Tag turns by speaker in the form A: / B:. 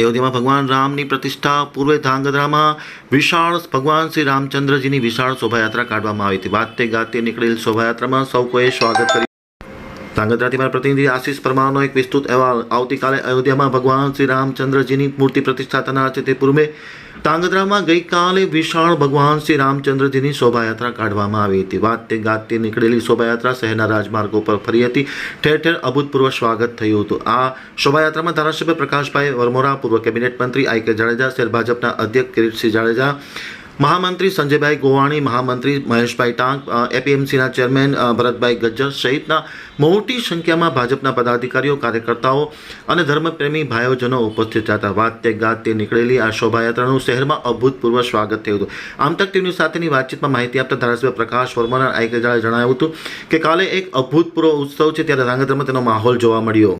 A: અયોધ્યામાં ભગવાન રામની પ્રતિષ્ઠા, પૂર્વે ધાંગધ્રામાં વિશાળ ભગવાન શ્રી રામચંદ્રજીની વિશાળ શોભાયાત્રા કાઢવામાં આવી હતી. વાતે ગાતે નીકળેલ શોભાયાત્રામાં સૌ કોઈએ સ્વાગત કર્યું. ધાંગધ્રાથી મારા પ્રતિનિધિ આશીષ પરમારનો એક વિસ્તૃત અહેવાલ. આવતીકાલે અયોધ્યામાં ભગવાન શ્રી રામચંદ્રજીની મૂર્તિ પ્રતિષ્ઠા થનાર છે તે પૂર્વે ધાંગધ્રામાં ગઈકાલે વિશાળ ભગવાન શ્રી રામચંદ્રજીની શોભાયાત્રા કાઢવામાં આવી હતી. વાતે ગાતે નીકળેલી શોભાયાત્રા શહેરના રાજમાર્ગો પર ફરી હતી. ઠેર ઠેર અભૂતપૂર્વ સ્વાગત થયું હતું. આ શોભાયાત્રામાં ધારાસભ્ય પ્રકાશભાઈ વરમોરા, પૂર્વ કેબિનેટ મંત્રી આઈ કે જાડેજા શહેર ભાજપના અધ્યક્ષ કિરીટસિંહ જાડેજા મહામંત્રી સંજયભાઈ ગોવાણી મહામંત્રી મહેશભાઈ ટાંક એપીએમસીના ચેરમેન ભરતભાઈ ગજ્જર સહિતના મોટી સંખ્યામાં ભાજપના પદાધિકારીઓ, કાર્યકર્તાઓ અને ધર્મપ્રેમી ભાઈઓજનો ઉપસ્થિત હતા. વાતે ગાતે નીકળેલી આ શોભાયાત્રાનું શહેરમાં અભૂતપૂર્વ સ્વાગત થયું હતું. આમતક ટીવી સાથેની વાતચીતમાં માહિતી આપતા ધારાસભ્ય પ્રકાશ વર્માના આઈકેજાએ જણાવ્યું હતું કે કાલે એક અભૂતપૂર્વ ઉત્સવ છે, ત્યારે ધાંગધ્રામાં તેનો માહોલ જોવા મળ્યો.